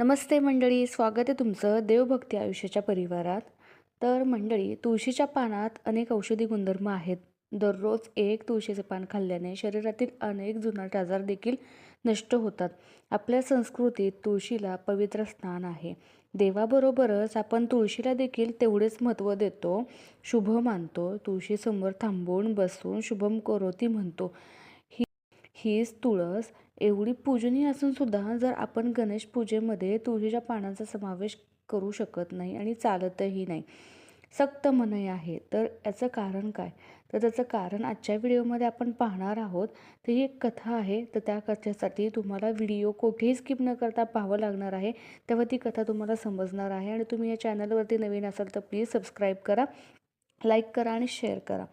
नमस्ते मंडळी स्वागत आहे तुमचं देवभक्ती आयुष्याच्या परिवारात. तर मंडळी तुळशीच्या पानात अनेक औषधी गुणधर्म आहेत. दररोज एक तुळशीचे पान खाल्ल्याने शरीरातील अनेक जुनाट आजार देखील नष्ट होतात. आपल्या संस्कृतीत तुळशीला पवित्र स्थान आहे. देवाबरोबरच आपण तुळशीला देखील तेवढेच महत्त्व देतो. शुभ मानतो तुळशीसमोर थांबून बसून शुभम करोती म्हणतो. हीच तुळस. एवढी पूजनीय असून सुद्धा जर आपण गणेश पूजेमध्ये तुळशीच्या पानांचा समावेश करू शकत नाही आणि चालतही नाही सक्त मनाई आहे तर याचं कारण काय? तर त्याचं कारण आजच्या व्हिडिओमध्ये आपण पाहणार आहोत. तर ही एक कथा आहे. तर त्या कथेसाठी तुम्हाला व्हिडिओ कुठेही स्किप न करता पाहावं लागणार आहे. तेव्हा ती कथा तुम्हाला समजणार आहे आणि तुम्ही या चॅनलवरती नवीन असाल तर प्लीज सबस्क्राईब करा लाईक करा आणि शेअर करा.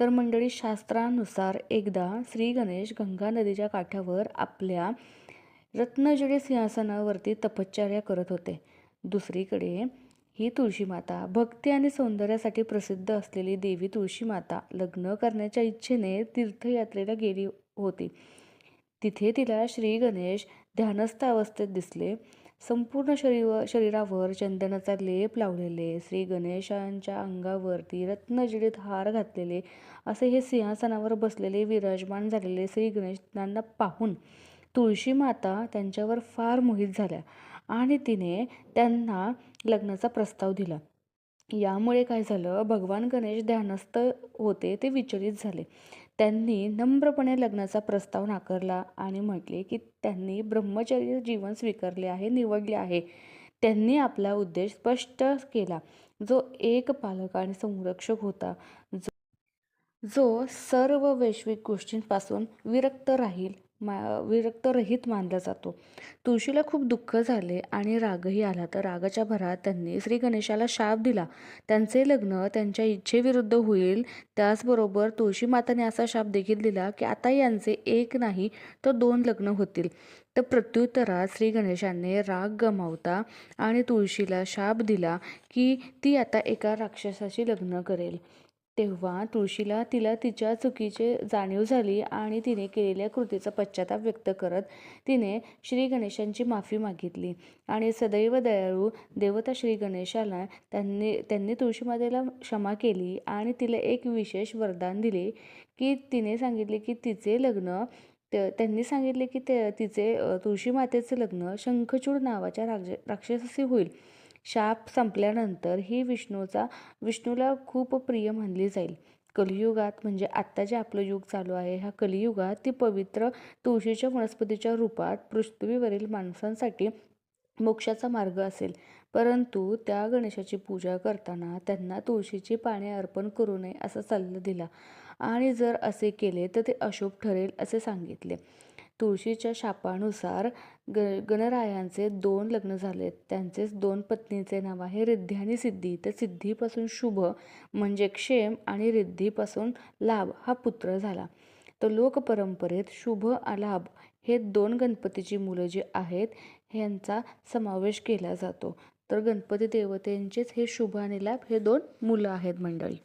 तर मंडळी शास्त्रानुसार एकदा श्री गणेश गंगा नदीच्या काठावर आपल्या रत्नजडी सिंहासनावरती तपश्चर्या करत होते. दुसरीकडे ही तुळशी माता भक्ती आणि सौंदर्यासाठी प्रसिद्ध असलेली देवी तुळशी माता लग्न करण्याच्या इच्छेने तीर्थयात्रेला गेली होती. तिथे तिला श्री गणेश ध्यानस्थ अवस्थेत दिसले. संपूर्ण शरीर शरीरावर चंदनाचा लेप लावलेले श्री गणेशांच्या अंगावरती रत्नजडीत हार घातलेले असे हे सिंहासनावर बसलेले विराजमान झालेले श्री गणेशांना पाहून तुळशी माता त्यांच्यावर फार मोहित झाल्या आणि तिने त्यांना लग्नाचा प्रस्ताव दिला. यामुळे काय झालं? भगवान गणेश ध्यानस्थ होते ते विचलित झाले. त्यांनी नम्रपणे लग्नाचा प्रस्ताव नाकारला आणि म्हटले की त्यांनी ब्रह्मचर्य जीवन स्वीकारले आहे निवडले आहे. त्यांनी आपला उद्देश स्पष्ट केला. जो एक पालक आणि संरक्षक होता जो जो सर्व वैश्विक गोष्टींपासून विरक्त राहील मा विरक्तरहित मानला जातो. तुळशीला खूप दुःख झाले आणि रागही आला. तर रागाच्या भरात त्यांनी श्री गणेशाला शाप दिला. त्यांचे लग्न त्यांच्या इच्छेविरुद्ध होईल. त्याचबरोबर तुळशी माताने असा शाप देखील दिला की आता यांचे एक नाही तर दोन लग्न होतील. तर प्रत्युत्तरात श्री गणेशाने राग गमावता आणि तुळशीला शाप दिला की ती आता एका राक्षसाशी लग्न करेल. तेव्हा तुळशीला तिला तिच्या चुकीचे जाणीव झाली आणि तिने केलेल्या कृतीचा पश्चाताप व्यक्त करत तिने श्री गणेशांची माफी मागितली. आणि सदैव दयाळू देवता श्री गणेशाला त्यांनी त्यांनी तुळशीमातेला क्षमा केली आणि तिला एक विशेष वरदान दिले की तिने सांगितले की तिचे लग्न त्यांनी सांगितले की ते तिचे तुळशी मातेचे लग्न शंखचूड नावाच्या राक्ष राक्षसाशी होईल. शाप संपल्यानंतर ही विष्णूचा विष्णूला खूप प्रिय मानली जाईल. कलियुगात म्हणजे आत्ता जे आपलं युग चालू आहे ह्या कलियुगात ती पवित्र तुळशीच्या वनस्पतीच्या रूपात पृथ्वीवरील माणसांसाठी मोक्षाचा मार्ग असेल. परंतु त्या गणेशाची पूजा करताना त्यांना तुळशीची पाने अर्पण करू नये असा सल्ला दिला. आणि जर असे केले तर ते अशुभ ठरेल असे सांगितले. तुळशीच्या शापानुसार ग गणरायांचे दोन लग्न झाले त्यांचेच दोन पत्नीचे नाव आहे रिद्धी आणि सिद्धी. तर सिद्धीपासून शुभ म्हणजे क्षेम आणि रिद्धीपासून लाभ हा पुत्र झाला. तर लोकपरंपरेत शुभ लाभ हे दोन गणपतीची मुलं जी आहेत ह्यांचा समावेश केला जातो. तर गणपती देवतेंचेच हे शुभ आणि लाभ हे दोन मुलं आहेत मंडळी.